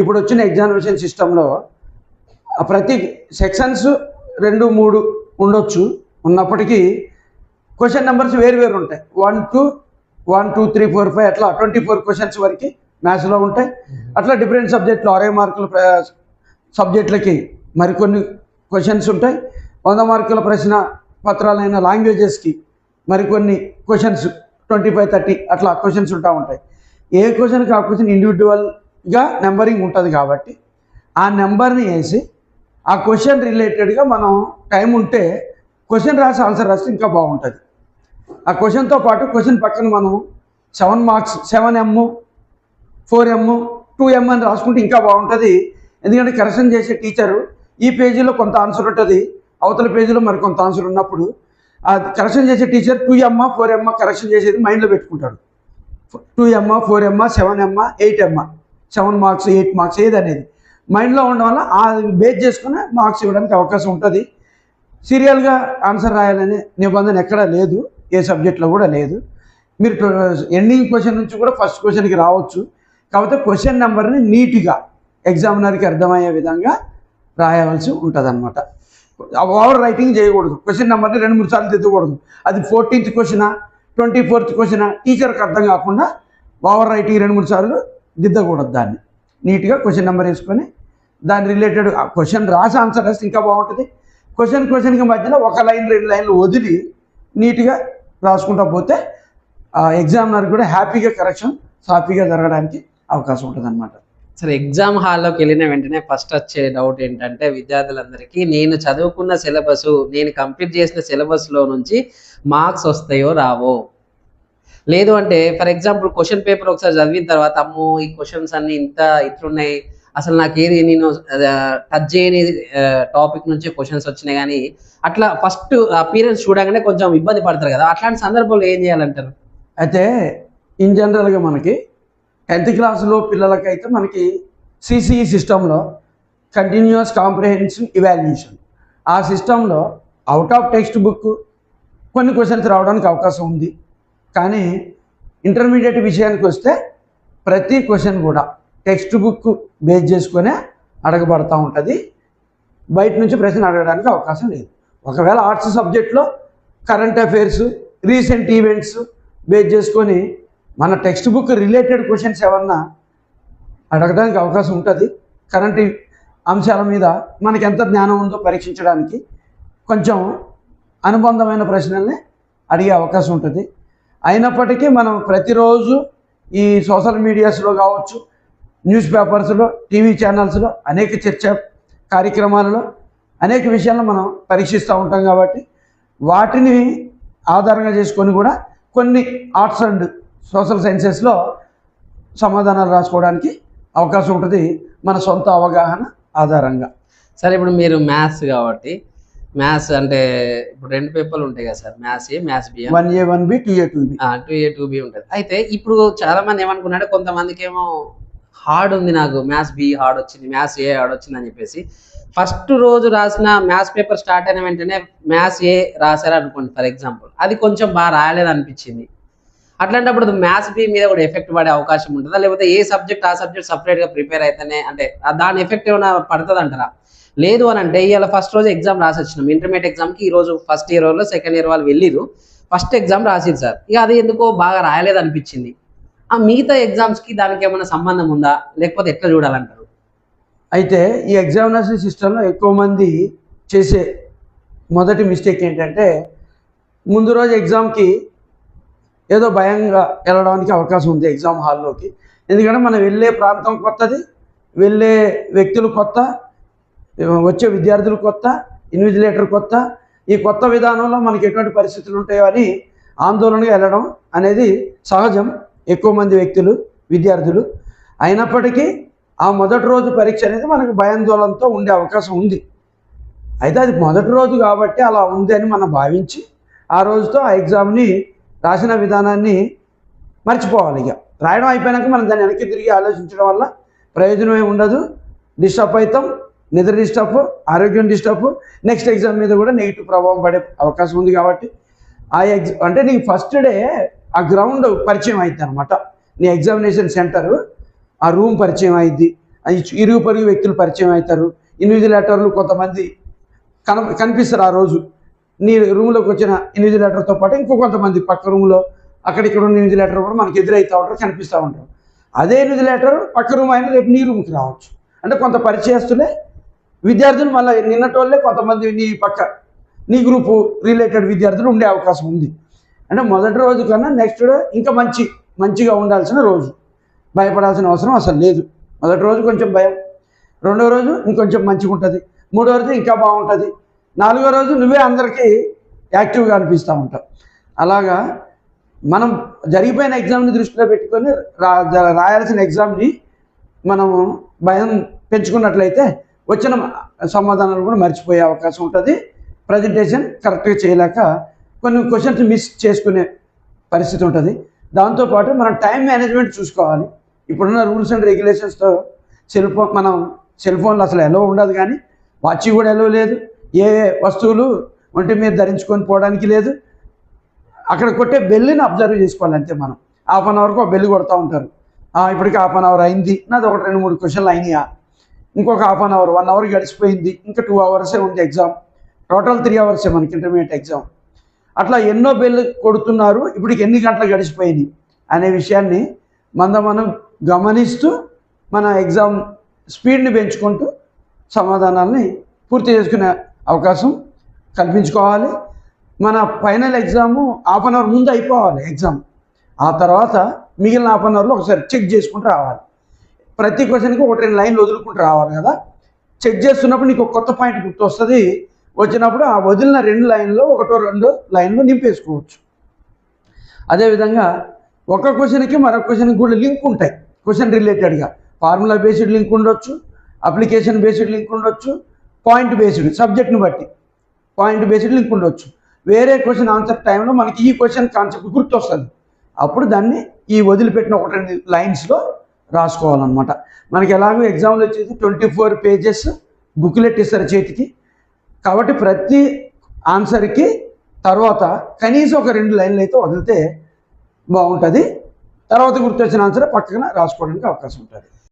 ఇప్పుడు వచ్చిన ఎగ్జామినేషన్ సిస్టంలో ప్రతి సెక్షన్స్ రెండు మూడు ఉండొచ్చు. ఉన్నప్పటికీ క్వశ్చన్ నెంబర్స్ వేరు వేరు ఉంటాయి. One two one two three four five అట్లా ట్వంటీ ఫోర్ క్వశ్చన్స్ వరకు మ్యాథ్స్లో ఉంటాయి. అట్లా డిఫరెంట్ సబ్జెక్టులు అరవై మార్కుల సబ్జెక్టులకి మరికొన్ని క్వశ్చన్స్ ఉంటాయి. వంద మార్కుల ప్రశ్న పత్రాలైన లాంగ్వేజెస్కి మరికొన్ని క్వశ్చన్స్ ట్వంటీ ఫైవ్ థర్టీ అట్లా క్వశ్చన్స్ ఉంటా ఉంటాయి. ఏ క్వశ్చన్కి ఆ క్వశ్చన్ గా నెంబరింగ్ ఉంటుంది కాబట్టి ఆ నెంబర్ని వేసి ఆ క్వశ్చన్ రిలేటెడ్గా మనం టైం ఉంటే క్వశ్చన్ రాసి ఆన్సర్ రాస్తే ఇంకా బాగుంటుంది. ఆ క్వశ్చన్తో పాటు క్వశ్చన్ పక్కన మనం seven marks seven M four M two M అని రాసుకుంటే ఇంకా బాగుంటుంది. ఎందుకంటే కరెక్షన్ చేసే టీచరు ఈ పేజీలో కొంత ఆన్సర్ ఉంటుంది అవతల పేజీలో మరి కొంత ఆన్సర్ ఉన్నప్పుడు ఆ కరెక్షన్ చేసే teacher two M four M correction చేసేది మైండ్లో పెట్టుకుంటాడు. టూ ఎమ్మ ఫోర్ ఎమ్మ సెవెన్ ఎమ్మ ఎయిట్ ఎమ్మ సెవెన్ మార్క్స్ ఎయిట్ మార్క్స్ ఏది అనేది. మైండ్లో ఉండడం వల్ల ఆ బేస్ చేసుకుని మార్క్స్ ఇవ్వడానికి అవకాశం ఉంటుంది. సీరియల్గా ఆన్సర్ రాయాలనే నిబంధన ఎక్కడా లేదు. ఏ సబ్జెక్ట్లో కూడా లేదు. మీరు ఎండింగ్ క్వశ్చన్ నుంచి కూడా ఫస్ట్ క్వశ్చన్కి రావచ్చు. కాకపోతే క్వశ్చన్ నెంబర్ని నీట్గా ఎగ్జామినర్కి అర్థమయ్యే విధంగా రాయవలసి ఉంటుంది అనమాట ఓవర్ రైటింగ్ చేయకూడదు క్వశ్చన్ నెంబర్ని రెండు మూడు సార్లు తిద్దకూడదు అది ఫోర్టీన్త్ క్వశ్చనా ట్వంటీ ఫోర్త్ క్వశ్చనా టీచర్కి అర్థం కాకుండా ఓవర్ రైటింగ్ రెండు మూడు సార్లు దిద్దకూడదు దాన్ని. నీట్గా క్వశ్చన్ నెంబర్ వేసుకొని దాని రిలేటెడ్ క్వశ్చన్ రాసి ఆన్సర్ రాస్తే ఇంకా బాగుంటుంది. క్వశ్చన్ క్వశ్చన్కి మధ్యలో ఒక లైన్ రెండు లైన్లు వదిలి నీట్గా రాసుకుంటా పోతే ఆ ఎగ్జామినర్ కూడా హ్యాపీగా కరెక్షన్ సాఫీగా జరగడానికి అవకాశం ఉంటుంది అనమాట సరే ఎగ్జామ్ హాల్లోకి వెళ్ళిన వెంటనే ఫస్ట్ వచ్చే డౌట్ ఏంటంటే విద్యార్థులందరికీ నేను చదువుకున్న సిలబస్ నేను కంప్లీట్ చేసిన సిలబస్లో నుంచి మార్క్స్ వస్తాయో రావో? లేదు అంటే ఫర్ ఎగ్జాంపుల్ క్వశ్చన్ పేపర్ ఒకసారి చదివిన తర్వాత అమ్మో ఈ క్వశ్చన్స్ అన్ని ఇంత ఇట్లున్నాయి అసలు నాకు నేను టచ్ చేయని టాపిక్ నుంచి క్వశ్చన్స్ వచ్చినాయి కానీ అట్లా ఫస్ట్ అపీరెన్స్ చూడగానే కొంచెం ఇబ్బంది పడతారు కదా. అట్లాంటి సందర్భంలో ఏం చేయాలంటారు? అయితే ఇన్ జనరల్గా మనకి టెన్త్ క్లాస్లో పిల్లలకైతే మనకి సిసిఈ సిస్టంలో కంటిన్యూస్ కాంప్రిహెన్షన్ ఇవాల్యుయేషన్ ఆ సిస్టంలో అవుట్ ఆఫ్ టెక్స్ట్ బుక్ కొన్ని క్వశ్చన్స్ రావడానికి అవకాశం ఉంది. కానీ ఇంటర్మీడియట్ విషయానికి వస్తే ప్రతి క్వశ్చన్ కూడా టెక్స్ట్ బుక్ బేస్ చేసుకునే అడగబడతా ఉంటుంది. బయట నుంచి ప్రశ్న అడగడానికి అవకాశం లేదు. ఒకవేళ ఆర్ట్స్ సబ్జెక్ట్లో current affairs recent events base చేసుకొని మన టెక్స్ట్ బుక్ రిలేటెడ్ క్వశ్చన్స్ ఏమన్నా అడగడానికి అవకాశం ఉంటుంది. కరెంట్ అంశాల మీద మనకి ఎంత జ్ఞానం ఉందో పరీక్షించడానికి కొంచెం అనుబంధమైన ప్రశ్నల్ని అడిగే అవకాశం ఉంటుంది. అయినప్పటికీ మనం ప్రతిరోజు ఈ సోషల్ మీడియాస్లో కావచ్చు న్యూస్ పేపర్స్లో టీవీ ఛానల్స్లో అనేక చర్చ కార్యక్రమాలలో అనేక విషయాలను మనం పరీక్షిస్తూ ఉంటాం కాబట్టి వాటిని ఆధారంగా చేసుకొని కూడా కొన్ని ఆర్ట్స్ అండ్ సోషల్ సైన్సెస్లో సమాధానాలు రాసుకోవడానికి అవకాశం ఉంటుంది మన సొంత అవగాహన ఆధారంగా. సరే ఇప్పుడు మీరు మ్యాథ్స్ కాబట్టి మ్యాథ్స్ అంటే ఇప్పుడు రెండు పేపర్లు ఉంటాయి కదా sir maths A maths B one A one B two A two B. Two A two B ఉంటుంది. అయితే ఇప్పుడు చాలా మంది ఏమనుకున్నాడు కొంతమందికి ఏమో హార్డ్ ఉంది నాకు మ్యాథ్స్ బి హార్డ్ వచ్చింది మ్యాథ్స్ ఏ హార్డ్ వచ్చింది అని చెప్పేసి ఫస్ట్ రోజు రాసిన మ్యాథ్స్ పేపర్ స్టార్ట్ అయిన వెంటనే మ్యాథ్స్ ఏ రాశారు అనుకోండి ఫర్ ఎగ్జాంపుల్. అది కొంచెం బాగా రాయలేదు అనిపించింది అట్లాంటప్పుడు మ్యాథ్స్ బి మీద కూడా ఎఫెక్ట్ పడే అవకాశం ఉంటుందా? లేకపోతే ఏ సబ్జెక్ట్ ఆ సబ్జెక్ట్ సపరేట్గా ప్రిపేర్ అయితేనే అంటే దాని ఎఫెక్ట్ ఏమైనా పడుతుంది అంటారా లేదు అని అంటే ఇవాళ ఫస్ట్ రోజు ఎగ్జామ్ రాసి వచ్చినాం ఇంటర్మీడియట్ ఎగ్జామ్కి ఈ రోజు ఫస్ట్ ఇయర్ వాళ్ళు సెకండ్ ఇయర్ వాళ్ళు వెళ్ళిరు ఫస్ట్ ఎగ్జామ్ రాసింది సార్. ఇక అది ఎందుకో బాగా రాయలేదు అనిపించింది ఆ మిగతా ఎగ్జామ్స్కి దానికి ఏమైనా సంబంధం ఉందా? లేకపోతే ఎట్లా చూడాలంటారు? అయితే ఈ ఎగ్జామినేషన్ సిస్టంలో ఎక్కువ మంది చేసే మొదటి మిస్టేక్ ఏంటంటే ముందు రోజు ఎగ్జామ్కి ఏదో భయంగా వెళ్ళడానికి అవకాశం ఉంది ఎగ్జామ్ హాల్లోకి. ఎందుకంటే మనం వెళ్ళే ప్రాంతం కొత్తది వెళ్ళే వ్యక్తులు కొత్త వచ్చే విద్యార్థులు కొత్త ఇన్విజిలేటర్ కొత్త. ఈ కొత్త విధానంలో మనకి ఎటువంటి పరిస్థితులు ఉంటాయో అని ఆందోళనగా వెళ్ళడం అనేది సహజం. ఎక్కువ మంది వ్యక్తులు విద్యార్థులు అయినప్పటికీ ఆ మొదటి రోజు పరీక్ష అనేది మనకు భయాందోళనతో ఉండే అవకాశం ఉంది. అయితే అది మొదటి రోజు కాబట్టి అలా ఉంది అని మనం భావించి ఆ రోజుతో ఆ ఎగ్జామ్ని రాసిన విధానాన్ని మర్చిపోవాలి ఇక. రాయడం అయిపోయినాక మనం దాన్ని వెనక్కి తిరిగి ఆలోచించడం వల్ల ప్రయోజనం ఉండదు. డిస్టర్బ్ అవుతాం నిద్ర డిస్టర్బ్ ఆరోగ్యం డిస్టర్బ్ నెక్స్ట్ ఎగ్జామ్ మీద కూడా నెగిటివ్ ప్రభావం పడే అవకాశం ఉంది కాబట్టి ఆ ఎగ్జా అంటే నీకు ఫస్ట్ డే ఆ గ్రౌండ్ పరిచయం అవుతుంది అనమాట నీ ఎగ్జామినేషన్ సెంటర్ ఆ రూమ్ పరిచయం అయింది ఇరుగు పరుగు వ్యక్తులు పరిచయం అవుతారు ఇన్విజిలేటర్లు కొంతమంది కన కనిపిస్తారు ఆ రోజు. నీ రూమ్లోకి వచ్చిన ఇన్విజిలేటర్తో పాటు ఇంకో కొంతమంది పక్క రూమ్లో అక్కడిక్కడ ఉన్న ఇన్విజిలేటర్ కూడా మనకి ఎదురైతూ ఉంటారు కనిపిస్తూ ఉంటారు. అదే ఇన్విజిలేటర్ పక్క రూమ్ అయినా రేపు నీ రూమ్కి రావచ్చు. అంటే కొంత పరిచయస్తులే విద్యార్థులు మళ్ళీ నిన్నటోళ్ళే కొంతమంది నీ పక్క నీ గ్రూపు రిలేటెడ్ విద్యార్థులు ఉండే అవకాశం ఉంది. అంటే మొదటి రోజు కన్నా నెక్స్ట్ డే ఇంకా మంచి మంచిగా ఉండాల్సిన రోజు. భయపడాల్సిన అవసరం అసలు లేదు. మొదటి రోజు కొంచెం భయం రెండో రోజు ఇంకొంచెం మంచిగా ఉంటుంది మూడో రోజు ఇంకా బాగుంటుంది. నాలుగో రోజు నువ్వే అందరికీ యాక్టివ్గా అనిపిస్తూ ఉంటావు. అలాగా మనం జరిగిపోయిన ఎగ్జామ్ని దృష్టిలో పెట్టుకొని రా జ- రాయాల్సిన ఎగ్జామ్ని మనము భయం పెంచుకున్నట్లయితే వచ్చిన సమాధానాలు కూడా మర్చిపోయే అవకాశం ఉంటుంది. ప్రజెంటేషన్ కరెక్ట్గా చేయలేక కొన్ని క్వశ్చన్స్ మిస్ చేసుకునే పరిస్థితి ఉంటుంది. దాంతోపాటు మనం టైం మేనేజ్మెంట్ చూసుకోవాలి. ఇప్పుడున్న రూల్స్ అండ్ రెగ్యులేషన్స్తో సెల్ ఫోన్ మనం సెల్ ఫోన్లు అసలు ఎలో ఉండదు కానీ వాచ్ కూడా ఎలో లేదు. ఏ వస్తువులు ఒంటి మీద ధరించుకొని పోవడానికి లేదు. అక్కడ కొట్టే బెల్లిని అబ్జర్వ్ చేసుకోవాలి అంతే మనం. హాఫ్ అన్ అవర్కి ఒక బెల్లి కొడతా ఉంటారు. ఇప్పటికి హాఫ్ అన్ అవర్ అయింది. నాది ఒకటి రెండు మూడు క్వశ్చన్లు అయినాయా? ఇంకొక half an hour one hour గడిచిపోయింది. ఇంకా టూ అవర్సే ఉంది ఎగ్జామ్. టోటల్ త్రీ అవర్సే మనకి ఇంటర్మీడియట్ ఎగ్జామ్. అట్లా ఎన్నో బెల్లు కొడుతున్నారు. ఇప్పటికి ఎన్ని గంటలు గడిచిపోయినాయి అనే విషయాన్ని మన మనం గమనిస్తూ మన ఎగ్జామ్ స్పీడ్ని పెంచుకుంటూ సమాధానాల్ని పూర్తి చేసుకునే అవకాశం కల్పించుకోవాలి. మన final exam half an hour ముందు అయిపోవాలి ఎగ్జామ్. ఆ తర్వాత మిగిలిన హాఫ్ అన్ అవర్లో ఒకసారి చెక్ చేసుకుంటూ రావాలి. ప్రతి క్వశ్చన్కి ఒకటి రెండు లైన్లు వదులుకుంటూ రావాలి కదా. చెక్ చేస్తున్నప్పుడు నీకు ఒక కొత్త పాయింట్ గుర్తొస్తుంది. వచ్చినప్పుడు ఆ వదిలిన రెండు లైన్లో ఒకటో రెండు లైన్లో నింపేసుకోవచ్చు. అదేవిధంగా ఒక క్వశ్చన్కి మరొక క్వశ్చన్కి కూడా లింక్ ఉంటాయి. క్వశ్చన్ రిలేటెడ్గా. ఫార్ములా బేస్డ్ లింక్ ఉండొచ్చు. అప్లికేషన్ బేస్డ్ లింక్ ఉండొచ్చు. పాయింట్ బేస్డ్ సబ్జెక్ట్ని బట్టి. పాయింట్ బేస్డ్ లింక్ ఉండొచ్చు. వేరే క్వశ్చన్ ఆన్సర్ టైంలో మనకి ఈ క్వశ్చన్ కాన్సెప్ట్ గుర్తొస్తుంది. అప్పుడు దాన్ని ఈ వదిలిపెట్టిన ఒక రెండు లైన్స్లో రాసుకోవాలన్నమాట. మనకి ఎలాగో ఎగ్జామ్లో వచ్చేసి ట్వంటీ ఫోర్ పేజెస్ బుక్లెట్ ఇస్తారు చేతికి. కాబట్టి ప్రతి ఆన్సర్కి తర్వాత కనీసం ఒక రెండు లైన్లు అయితే వదిలితే బాగుంటుంది. తర్వాత గుర్తొచ్చిన ఆన్సర్ పక్కన రాసుకోవడానికి అవకాశం ఉంటుంది.